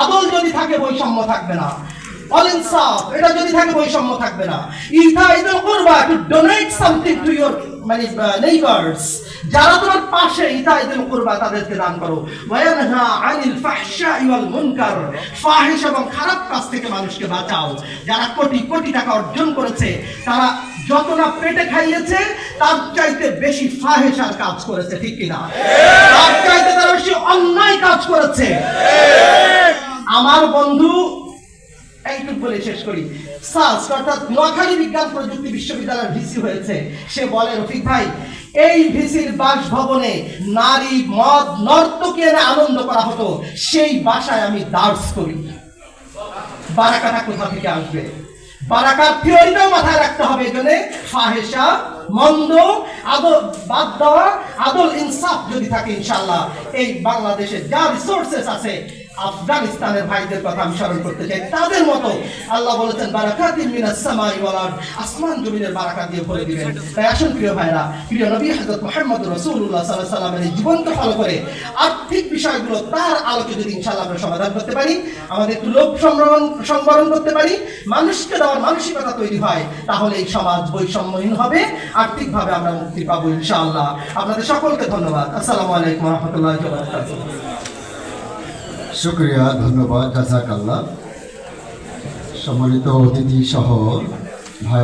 আদল যদি থাকে, বৈষম্য থাকবে না। এটা যদি থাকে, বৈষম্য থাকবে না। Either to donate something to মানে যারা তোমার পাশে ইথা তাদেরকে দান করো। আনিল ওয়াল মুনকার। ফাহিশ এবং খারাপ কাজ থেকে মানুষকে বাঁচাও। যারা কোটি কোটি টাকা অর্জন করেছে, তারা যত না পেটে খাইয়েছে, তার চাইতে বেশি ফাহেসার কাজ করেছে, ঠিক কিনা? তার চাইতে অন্যায় কাজ করেছে। আমার বন্ধু এইটুক বলে শেষ করি। সাস অর্থাৎ নোয়াখালী বিজ্ঞান প্রযুক্তি বিশ্ববিদ্যালয়ের ভিসি হয়েছে। সে বলে, রফিক ভাই, এই ভিসির নারী মদ, নর্তকী এনে আনন্দ করা হতো। সেই বাসায় আমি দার্স করি। বারাকাটা কোথা থেকে আসবে? মাথায় রাখতে হবে এখানে। মন্দ, আদল, বাদ দেওয়া, আদল ইনসাফ যদি থাকে ইনশাল্লাহ এই বাংলাদেশে যা রিসোর্সেস আছে আফগানিস্তানের ভাইদের কথা আমি স্মরণ করতে চাই। তাদের মতো আল্লাহ বলেছেন, বারাকাতিন মিনাস সামাই আসমান জমিনের দিয়ে ভরে দিবেন। তাই আসুন প্রিয় ভাইরা প্রিয় নবী হযরত মুহাম্মদ রাসূলুল্লাহ সাল্লাল্লাহু আলাইহি করে আর্থিক বিষয়গুলো তার আলোকে যদি ইনশাআল্লাহ আমরা সমাধান করতে পারি, আমাদের একটু লোভ সংবরণ করতে পারি, মানুষকে দেওয়ার মানসিকতা তৈরি হয়, তাহলে এই সমাজ বৈষম্যহীন হবে, আর্থিকভাবে আমরা মুক্তি পাবো ইনশাআল্লাহ। আপনাদের সকলকে ধন্যবাদ। আসসালামু আলাইকুম রাহমাতুল্লাহি শুক্রিয়া ধন্যবাদ জাজাকাল্লা সম্মানিত অতিথি সহ ভাই